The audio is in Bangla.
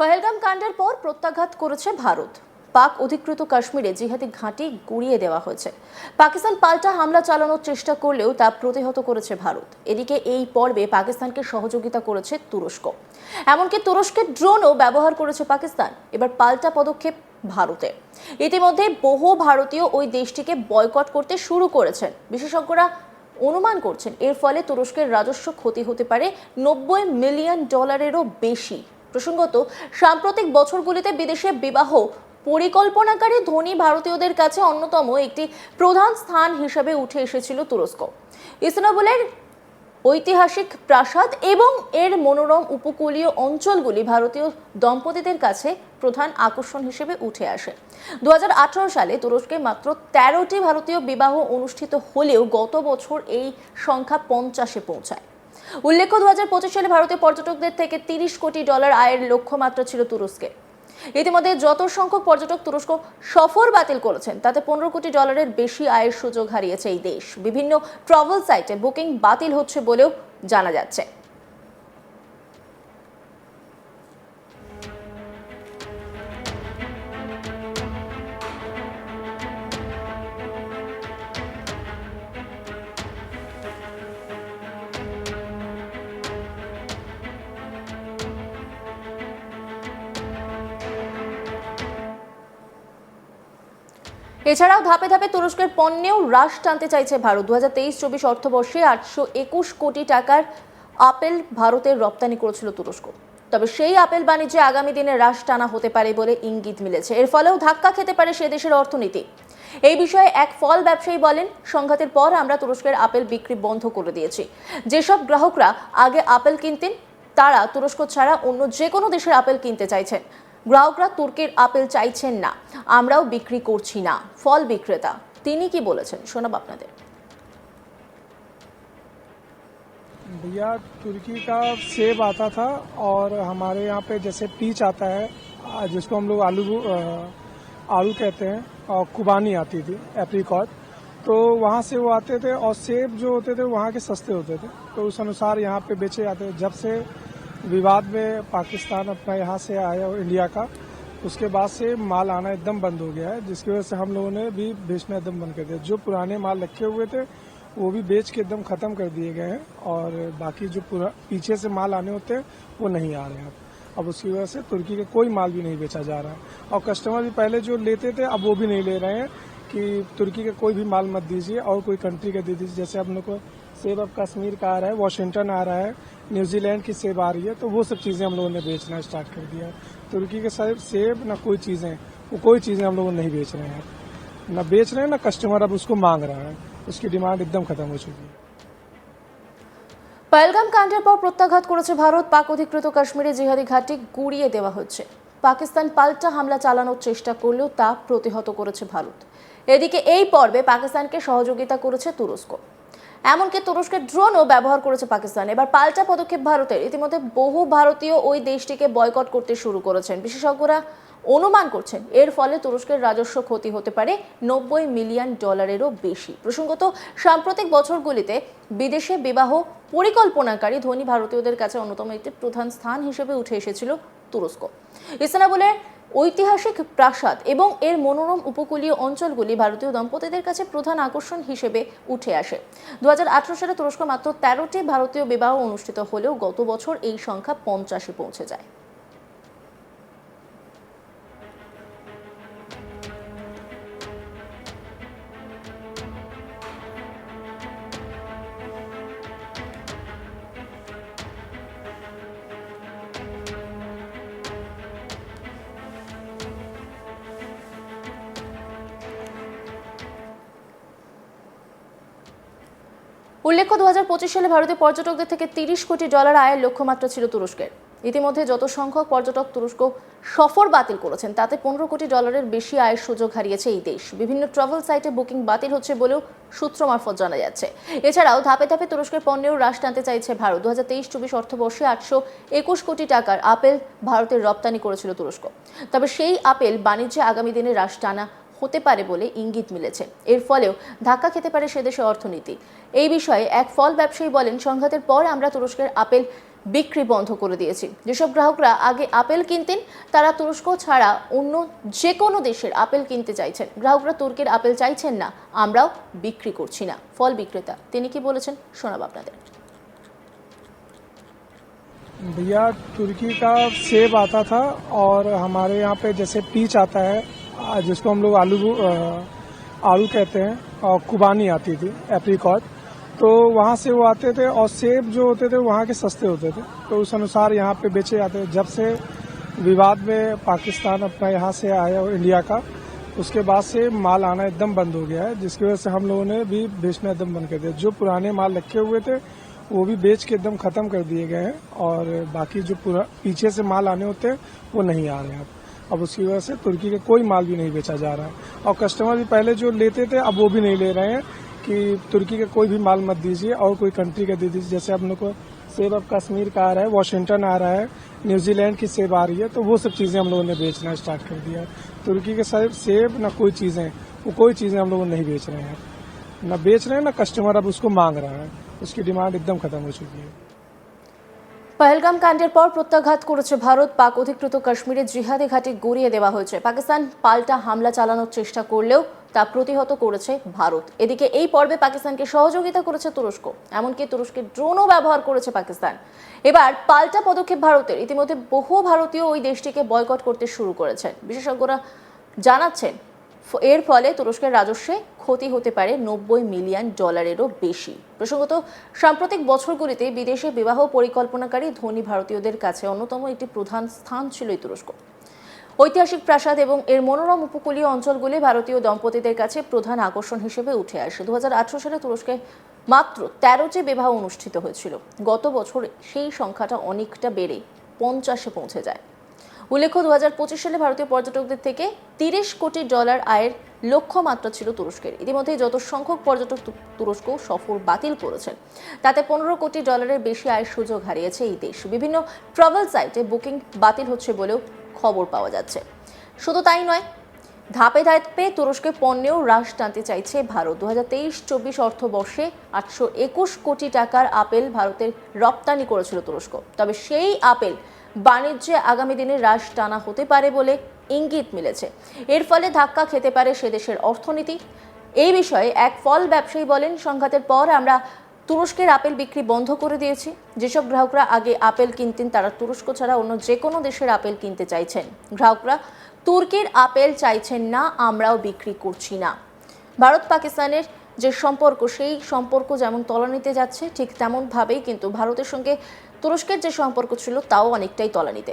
পহেলগাম কাণ্ডের পর প্রত্যাঘাত করেছে ভারত। পাক অধিকৃত কাশ্মীরে জিহাদি ঘাঁটি গুড়িয়ে দেওয়া হয়েছে। পাকিস্তান পাল্টা হামলা চালানোর চেষ্টা করলেও তা প্রতিহত করেছে ভারত। এদিকে এই পর্বে পাকিস্তানকে সহযোগিতা করেছে তুরস্ক। এমনকি তুরস্কের ড্রোনও ব্যবহার করেছে পাকিস্তান। এবার পাল্টা পদক্ষেপ ভারতের ইতিমধ্যে বহু ভারতীয় ওই দেশটিকে বয়কট করতে শুরু করেছেন। বিশেষজ্ঞরা অনুমান করছেন, এর ফলে তুরস্কের রাজস্ব ক্ষতি হতে পারে নব্বই মিলিয়ন ডলারেরও বেশি। প্রসঙ্গত, সাম্প্রতিক বছরগুলিতে বিদেশে বিবাহ পরিকল্পনাকারী ধনী ভারতীয়দের কাছে অন্যতম একটি প্রধান স্থান হিসেবে উঠে এসেছিল তুরস্ক। ইস্তানবুলের ঐতিহাসিক প্রাসাদ এবং এর মনোরম উপকূলীয় অঞ্চলগুলি ভারতীয় দম্পতিদের কাছে প্রধান আকর্ষণ হিসেবে উঠে আসে। দু হাজার আঠারো সালে তুরস্কে মাত্র তেরোটি ভারতীয় বিবাহ অনুষ্ঠিত হলেও গত বছর এই সংখ্যা পঞ্চাশে পৌঁছায়। উল্লেখ্য দুই হাজার পঁচিশ সালে ভারতে পর্যটকদের থেকে তিরিশ কোটি ডলার আয়ের লক্ষ্যমাত্রা ছিল তুরস্কে। ইতিমধ্যে যত সংখ্যক পর্যটক তুরস্ক সফর বাতিল করেছেন, তাতে পনেরো কোটি ডলারের বেশি আয়ের সুযোগ হারিয়েছে এই দেশ। বিভিন্ন ট্রাভেল সাইটে বুকিং বাতিল হচ্ছে বলেও জানা যাচ্ছে। এছাড়াও ধাপে ধাপে তুরস্কের পণ্যেও হ্রাস টানতে চাইছে ভারত। দু হাজার তেইশ চব্বিশ অর্থবর্ষে আটশো একুশ কোটি টাকার আপেল ভারতের রপ্তানি করেছিল তুরস্ক। তবে সেই আপেল বাণিজ্যে আগামী দিনে হ্রাস টানা হতে পারে বলে ইঙ্গিত মিলেছে। এর ফলেও ধাক্কা খেতে পারে সে দেশের অর্থনীতি। এই বিষয়ে এক ফল ব্যবসায়ী বলেন, সংঘাতের পর আমরা তুরস্কের আপেল বিক্রি বন্ধ করে দিয়েছি। যেসব গ্রাহকরা আগে আপেল কিনতেন, তারা তুরস্ক ছাড়া অন্য যে কোনো দেশের আপেল কিনতে চাইছেন। গ্রাহকরা তুর্কির আপেল চাইছেন না আমরাও বিক্রি করছি না ফল বিক্রেতা তিনি কি বলেছেন শোনাব আপনাদের भैया तुर्की का सेब आता था और हमारे यहाँ पे जैसे पीच आता है आ, जिसको हम लोग आलू अ, आलू कहते हैं और कुबानी आती थी एप्रिकॉट तो वहाँ से वो आते थे और सेब जो होते थे वहाँ के सस्ते होते थे तो उस अनुसार यहाँ पे बेचे जाते थे जब से विवाद में पाकिस्तान अपना यहाँ से आया और इंडिया का, उसके बाद से माल आना एकदम बंद हो गया है, जिसकी वजह से हम लोगों ने भी बेचना एकदम बंद कर दिया। जो पुराने माल रखे हुए थे, वो भी बेच के एकदम खत्म कर दिए गए हैं, और बाकी जो पीछे से माल आने होते हैं, वो नहीं आ रहे हैं। अब उसकी वजह से तुर्की का कोई माल भी नहीं बेचा जा रहा है। और कस्टमर भी पहले जो लेते थे, अब वो भी नहीं ले रहे हैं कि तुर्की का कोई भी माल मत दीजिए और कोई कंट्री का दे दीजिए। जैसे हम लोग को सेब अब कश्मीर का आ रहा है, वॉशिंगटन आ रहा है न्यूजीलैंड की सेब आ रही है तो वो सब चीज़ें हम लोगों ने बेचना स्टार्ट कर दिया है तुर्की के सेब सेब ना कोई चीज़ें वो कोई चीज़ें हम लोग नहीं बेच रहे हैं न बेच रहे हैं ना कस्टमर अब उसको मांग रहा है उसकी डिमांड एकदम खत्म हो चुकी है পহেলগাম কাণ্ডের পর প্রত্যাঘাত করেছে ভারত পাক অধিকৃত কাশ্মীরে জিহাদি ঘাঁটি গুড়িয়ে দেওয়া হচ্ছে পাকিস্তান পাল্টা হামলা চালানোর চেষ্টা করলেও তা প্রতিহত করেছে ভারত এদিকে এই পর্বে পাকিস্তানকে সহযোগিতা করেছে তুরস্ক এমনকি তুরস্কের ড্রোনও ব্যবহার করেছে পাকিস্তান। এবার পাল্টা পদক্ষেপ ভারতের। ইতিমধ্যে বহু ভারতীয় ওই দেশটিকে বয়কট করতে শুরু করেছেন। বিশেষজ্ঞরা অনুমান করছেন, এর ফলে তুরস্কের রাজস্ব ক্ষতি হতে পারে নব্বই মিলিয়ন ডলারেরও বেশি। প্রসঙ্গত, সাম্প্রতিক বছরগুলিতে বিদেশে বিবাহ পরিকল্পনাকারী ধনী ভারতীয়দের কাছে অন্যতম একটি প্রধান স্থান হিসেবে উঠে এসেছিল তুরস্ক। ইস্তানবুলের ঐতিহাসিক প্রাসাদ এবং এর মনোরম উপকূলীয় অঞ্চলগুলি ভারতীয় দম্পতিদের কাছে প্রধান আকর্ষণ হিসেবে উঠে আসে। দু হাজার আঠারো সালে তুরস্ক মাত্র তেরোটি ভারতীয় বিবাহ অনুষ্ঠিত হলেও গত বছর এই সংখ্যা পঞ্চাশে পৌঁছে যায়। উল্লেখ্য, দুহাজার পঁচিশ সালে ভারতে পর্যটকদের থেকে তিরিশ কোটি ডলার আয়ের লক্ষ্যমাত্রা ছিল তুরস্কের। ইতিমধ্যে যত সংখ্যক পর্যটক তুরস্ক সফর বাতিল করেছেন, তাতে পনেরো কোটি ডলারের বেশি আয়ের সুযোগ হারিয়েছে এই দেশ। বিভিন্ন ট্রাভেল সাইটে বুকিং বাতিল হচ্ছে বলেও সূত্র মারফত জানা যাচ্ছে। এছাড়াও ধাপে ধাপে তুরস্কের পণ্যেও হ্রাস টানতে চাইছে ভারত। দু হাজার তেইশ চব্বিশ অর্থবর্ষে আটশো একুশ কোটি টাকার আপেল ভারতের রপ্তানি করেছিল তুরস্ক। তবে সেই আপেল বাণিজ্যে আগামী দিনে হ্রাস টানা হতে পারে বলে ইঙ্গিত মিলেছে এর ফলেও ধাক্কা খেতে পারে সে দেশের অর্থনীতি এই বিষয়ে এক ফল ব্যবসায়ী বলেন সংঘাতের পর আমরা তুরস্কের আপেল বিক্রি বন্ধ করে দিয়েছি যেসব গ্রাহকরা আগে আপেল কিনতেন তারা তুরস্ক ছাড়া অন্য যে কোনো দেশের আপেল কিনতে চাইছেন গ্রাহকরা তুর্কির আপেল চাইছেন না আমরাও বিক্রি করছি না ফল বিক্রেতা তিনি কি বলেছেন শোনাব আপনাদের भैया तुर्की का सेब आता था और हमारे यहाँ पे जैसे पीच आता है आ, जिसको हम लोग आलू आलू कहते हैं, और कुबानी आती थी, एप्रीकॉट। तो वहाँ से वो आते थे, और सेब जो होते थे वहाँ के सस्ते होते थे। तो उस अनुसार यहाँ पे बेचे जाते थे। जब से विवाद में पाकिस्तान अपना यहाँ से आया इंडिया का, उसके बाद से माल आना एकदम बंद हो गया है, जिसकी वजह से हम लोगों ने भी बेचना एकदम बंद कर दिया। जो पुराने माल रखे हुए थे, वो भी बेच के एकदम खत्म कर दिए गए हैं, और बाकी जो पुरा, पीछे से माल आने होते हैं, वो नहीं आ रहे हैं अब उसकी वजह से तुर्की का कोई माल भी नहीं बेचा जा रहा है। और कस्टमर भी पहले जो लेते थे, अब वो भी नहीं ले रहे हैं कि तुर्की का कोई भी माल मत दीजिए और कोई कंट्री का दे दीजिए। जैसे अपने को सेब अब कश्मीर का आ रहा है वाशिंगटन आ रहा है न्यूजीलैंड की सेब आ रही है तो वो सब चीज़ें हम लोगों ने बेचना स्टार्ट कर दिया है। तुर्की के सेब सेब ना कोई चीज़ें, वो कोई चीज़ें हम लोग नहीं बेच रहे हैं। ना बेच रहे हैं, ना कस्टमर अब उसको मांग रहा है। उसकी डिमांड एकदम खत्म हो चुकी है। পহেলগাম কাণ্ডের পর প্রত্যাঘাত করেছে ভারত। পাক অধিকৃত কাশ্মীরে জিহাদি ঘাঁটি গড়িয়ে দেওয়া হয়েছে। পাকিস্তান পাল্টা হামলা চালানোর চেষ্টা করলেও তা প্রতিহত করেছে ভারত। এদিকে এই পর্বে পাকিস্তানকে সহযোগিতা করেছে তুরস্ক। এমনকি তুরস্কের ড্রোনও ব্যবহার করেছে পাকিস্তান। এবার পাল্টা পদক্ষেপ ভারতের। ইতিমধ্যে বহু ভারতীয় ওই দেশটিকে বয়কট করতে শুরু করেছেন। বিশেষজ্ঞরা জানাচ্ছেন, এর ফলে তুরস্কের রাজস্বে ক্ষতি হতে পারে নব্বই মিলিয়ন ডলারেরও বেশি। প্রসঙ্গত, সাম্প্রতিক বছরগুলিতে বিদেশে বিবাহ পরিকল্পনাকারী ধনী ভারতীয়দের কাছে অন্যতম একটি প্রধান স্থান ছিল এই তুরস্ক। ঐতিহাসিক প্রাসাদ এবং এর মনোরম উপকূলীয় অঞ্চলগুলি ভারতীয় দম্পতিদের কাছে প্রধান আকর্ষণ হিসেবে উঠে আসে। দু হাজার আঠারো সালে তুরস্কে মাত্র তেরোটি বিবাহ অনুষ্ঠিত হয়েছিল। গত বছর সেই সংখ্যাটা অনেকটা বেড়ে পঞ্চাশে পৌঁছে যায়। উল্লেখ্য দু হাজার পঁচিশ সালে ভারতীয় পর্যটকদের থেকে তিরিশ কোটি ডলার আয়ের লক্ষ্যমাত্রা ছিল তুরস্কের। ইতিমধ্যে যত সংখ্যক পর্যটক তুরস্ক সফর বাতিল করেছেন, তাতে পনেরো কোটি ডলারের বেশি আয়ের সুযোগ হারিয়েছে এই দেশ। বিভিন্ন ট্রাভেল সাইটে বুকিং বাতিল হচ্ছে বলেও খবর পাওয়া যাচ্ছে। শুধু তাই নয়, ধাপে ধাপে তুরস্কে পণ্যেও হ্রাস টানতে চাইছে ভারত। দু হাজার তেইশ চব্বিশ অর্থবর্ষে আটশো একুশ কোটি টাকার আপেল ভারতের রপ্তানি করেছিল তুরস্ক। তবে সেই আপেল বাণিজ্যে আগামী দিনে হ্রাস টানা হতে পারে বলে ইঙ্গিত মিলেছে। এর ফলে ধাক্কা খেতে পারে সে দেশের অর্থনীতি। এই বিষয়ে এক ফল ব্যবসায়ী বলেন, সংঘাতের পর আমরা তুরস্কের আপেল বিক্রি বন্ধ করে দিয়েছি। যেসব গ্রাহকরা আগে আপেল কিনতেন, তারা তুরস্ক ছাড়া অন্য যে কোনো দেশের আপেল কিনতে চাইছেন। গ্রাহকরা, তুর্কির আপেল চাইছেন না, আমরাও বিক্রি করছি না। ভারত পাকিস্তানের যে সম্পর্ক, সেই সম্পর্ক যেমন তলানিতে যাচ্ছে, ঠিক তেমনভাবেই কিন্তু ভারতের সঙ্গে তুরস্কের যে সম্পর্ক ছিল, তাও অনেকটাই তলানিতে।